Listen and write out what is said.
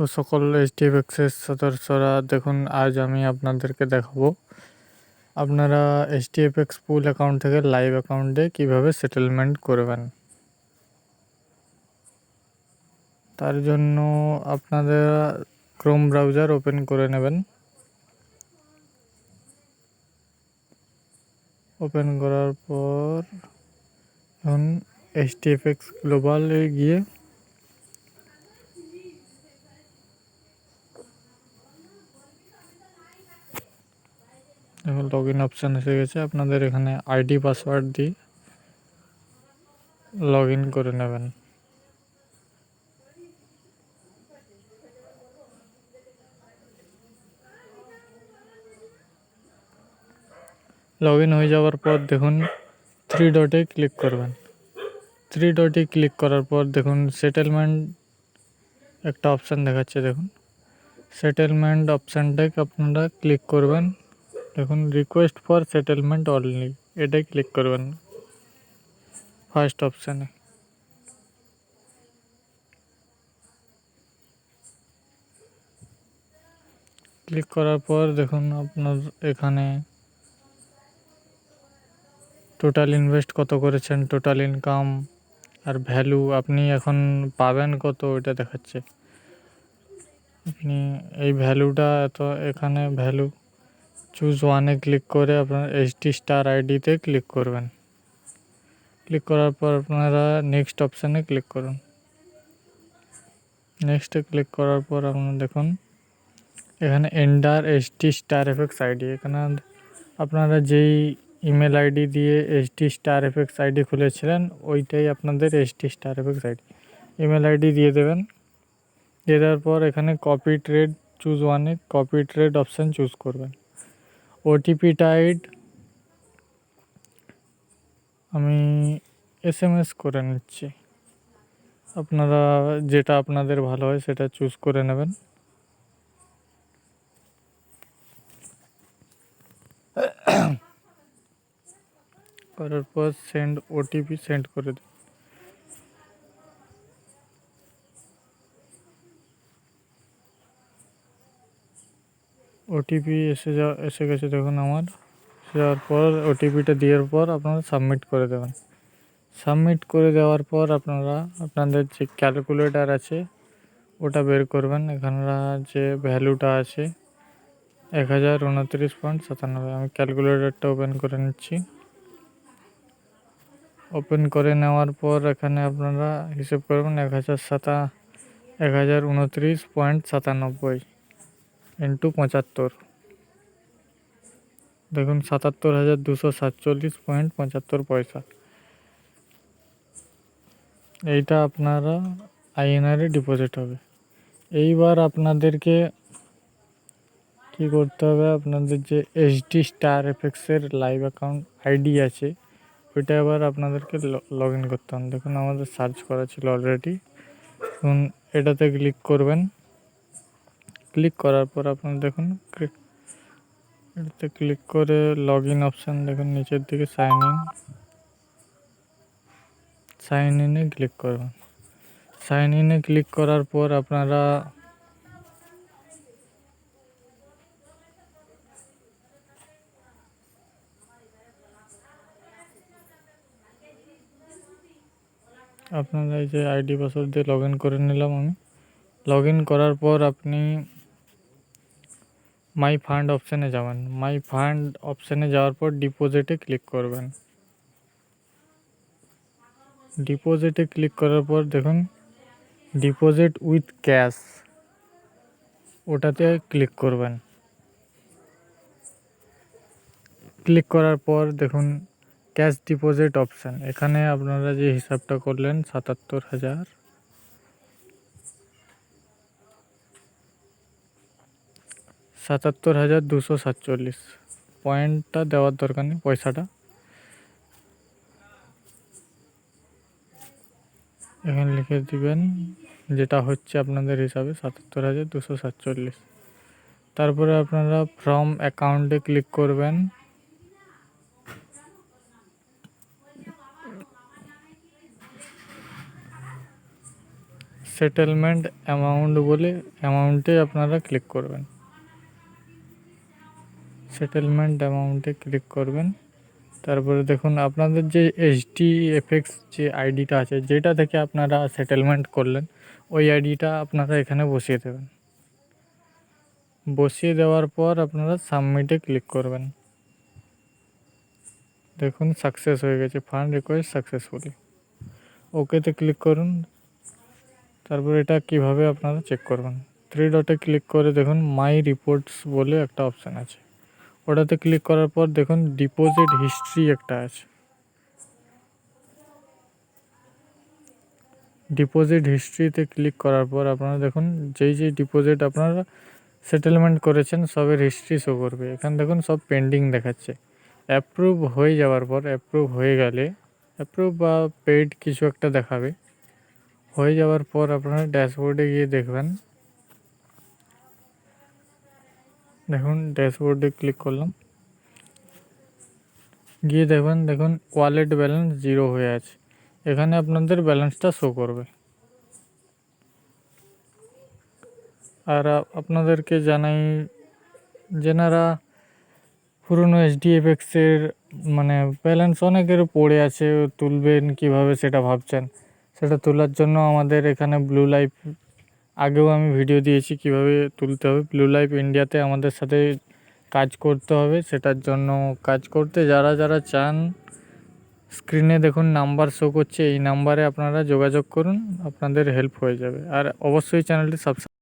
তো সকল এইচডিএফএক্সের সদস্যরা, দেখুন, আজ আমি আপনাদেরকে দেখাবো। আপনারা এইচডিএফএক্স পুল অ্যাকাউন্ট থেকে লাইভ অ্যাকাউন্টে কীভাবে সেটেলমেন্ট করবেন। তার জন্য আপনাদের ক্রোম ব্রাউজার ওপেন করে নেবেন। ওপেন করার পর, এখন এইচডিএফএক্স গ্লোবালে গিয়ে দেখুন লগ ইন অপশান এসে গেছে। আপনাদের এখানে আইডি পাসওয়ার্ড দিয়ে লগ ইন করে নেবেন। লগ ইন হয়ে যাওয়ার পর দেখুন থ্রি ডটে ক্লিক করবেন। থ্রি ডটে ক্লিক করার পর দেখুন সেটেলমেন্ট একটা অপশান দেখাচ্ছে। দেখুন সেটেলমেন্ট অপশানটাকে আপনারা ক্লিক করবেন। দেখুন রিকোয়েস্ট ফর সেটেলমেন্ট অনলি এটাই ক্লিক করবেন। ফার্স্ট অপশানে ক্লিক করার পর দেখুন, আপনার এখানে টোটাল ইনভেস্ট কত করেছেন টোটাল ইনকাম আর ভ্যালু আপনি এখন পাবেন কত ওইটা দেখাচ্ছে। আপনি এই ভ্যালুটা এত, এখানে ভ্যালু চুজ ওয়ানে ক্লিক করে আপনার এইচডি স্টার আইডিতে ক্লিক করবেন। ক্লিক করার পর আপনারা নেক্সট অপশানে ক্লিক করুন। নেক্সটে ক্লিক করার পর আপনারা দেখুন, এখানে enter HD star effects ID এখানে আপনারা যেই ইমেল আইডি দিয়ে এইচডি স্টার এফেক্টস আইডি খুলেছিলেন, ওইটাই আপনাদের HD star effects ID email ID দিয়ে দেবেন। দিয়ে দেওয়ার পর এখানে কপি ট্রেড চুজ ওয়ানে কপি ট্রেড অপশান চুজ করবেন। ওটিপি টাইড আমি এস এম এস করে নিচ্ছি। আপনারা যেটা আপনাদের ভালো হয় সেটা চুজ করে নেবেন। করার পর সেন্ড ওটিপি সেন্ড করে দিন। ওটিপি এসে যা, এসে গেছে দেখুন আমার, যাওয়ার পর ওটিপিটা দেওয়ার পর আপনারা সাবমিট করে দেবেন। সাবমিট করে দেওয়ার পর আপনারা, আপনাদের যে ক্যালকুলেটার আছে, ওটা বের করবেন। এখানে যে ভ্যালুটা আছে, এক হাজার উনত্রিশ পয়েন্ট সাতানব্বই। আমি ক্যালকুলেটারটা ওপেন করে নিচ্ছি। ওপেন করে নেওয়ার পর এখানে আপনারা হিসেব করবেন এক হাজার সাতা, এক হাজার উনত্রিশ পয়েন্ট সাতানব্বই। ইন্টু পঁচাত্তর। দেখুন, সাতাত্তর হাজার দুশো সাতচল্লিশ পয়েন্ট পঁচাত্তর পয়সা। এইটা আপনারা আইএনআরে ডিপোজিট হবে। এইবার আপনাদেরকে কি করতে হবে? আপনাদের যে এইচডি স্টার এফেক্সের লাইভ অ্যাকাউন্ট আইডি আছে, ওইটা আবার আপনাদেরকে লগ ইন করতে হবে। দেখুন, আমাদের সার্চ করা ছিল অলরেডি। এখন এটাতে ক্লিক করবেন। ক্লিক করার পর আপনার দেখুন এটাতে ক্লিক করে লগ ইন অপশান দেখুন, নিচের দিকে সাইন ইন সাইন ইনে ক্লিক করবেন। সাইন ইনে ক্লিক করার পর আপনারা আপনারা এই যে আইডি পাসওয়ার্ড দিয়ে লগ ইন করে নিলাম আমি। লগ ইন করার পর আপনি মাই ফান্ড অপশানে যাবেন। মাই ফান্ড অপশানে যাওয়ার পর ডিপোজিটে ক্লিক করবেন। ডিপোজিটে ক্লিক করার পর দেখুন ডিপোজিট উইথ ক্যাশ ওটাতে ক্লিক করবেন। ক্লিক করার পর দেখুন ক্যাশ ডিপোজিট অপশান এখানে আপনারা যে হিসাবটা করলেন সাতাত্তর হাজার সাতাত্তর হাজার দুশো সাতচল্লিশ। পয়েন্টটা দেওয়ার দরকার নেই, পয়সাটা। এখানে লিখে দিবেন, যেটা হচ্ছে আপনাদের হিসাবে সাতাত্তর হাজার দুশো সাতচল্লিশ। তারপরে আপনারা ফ্রম অ্যাকাউন্টে ক্লিক করবেন। সেটেলমেন্ট অ্যামাউন্ট বলে অ্যামাউন্টে আপনারা ক্লিক করবেন। সেটেলমেন্ট অ্যামাউন্টে ক্লিক করবেন। তারপরে দেখুন, আপনাদের যে এইচডি এফএক্স যে আইডিটা আছে, যেটা থেকে আপনারা সেটেলমেন্ট করলেন, ওই আইডিটা আপনারা এখানে বসিয়ে দেবেন। বসিয়ে দেওয়ার পর আপনারা সাবমিটে ক্লিক করবেন। দেখুন সাকসেস হয়ে গেছে ফান্ড রিকোয়েস্ট সাকসেসফুলি ওকেতে ক্লিক করুন। তারপর এটা কীভাবে আপনারা চেক করবেন? থ্রি ডটে ক্লিক করে দেখুন মাই রিপোর্টস বলে একটা অপশান আছে। ওটাতে ক্লিক করার পর দেখুন ডিপোজিট হিস্ট্রি একটা আছে। ডিপোজিট হিস্ট্রিতে ক্লিক করার পর আপনারা দেখুন যেই যেই ডিপোজিট আপনারা সেটেলমেন্ট করেছেন সবের হিস্ট্রি শো করবে। এখানে দেখুন সব পেন্ডিং দেখাচ্ছে। অ্যাপ্রুভ হয়ে যাওয়ার পর অ্যাপ্রুভ হয়ে গেলে অ্যাপ্রুভ বা পেইড কিছু একটা দেখাবে। হয়ে যাওয়ার পর আপনারা ড্যাশবোর্ডে গিয়ে দেখবেন দেখুন ড্যাশবোর্ডে ক্লিক করলাম। গিয়ে দেখবেন, দেখুন ওয়ালেট ব্যালেন্স জিরো হয়ে আছে। এখানে আপনাদের ব্যালেন্সটা শো করবে। আর আপনাদেরকে জানাই যেনারা পুরনো এইচডিএফএক্সের মানে ব্যালেন্স অনেকের পড়ে আছে, তুলবেন কীভাবে সেটা ভাবছেন। সেটা তোলার জন্য আমাদের এখানে ব্লু লাইফ আগেও আমি ভিডিও দিয়েছি কীভাবে তুলতে হবে। ব্লু লাইফ ইন্ডিয়াতে আমাদের সাথে কাজ করতে হবে, সেটার জন্য কাজ করতে। যারা যারা চান স্ক্রিনে দেখুন নাম্বার শো করছে, এই নাম্বারে আপনারা যোগাযোগ করুন, আপনাদের হেল্প হয়ে যাবে। আর অবশ্যই চ্যানেলটি সাবস্ক্রাইব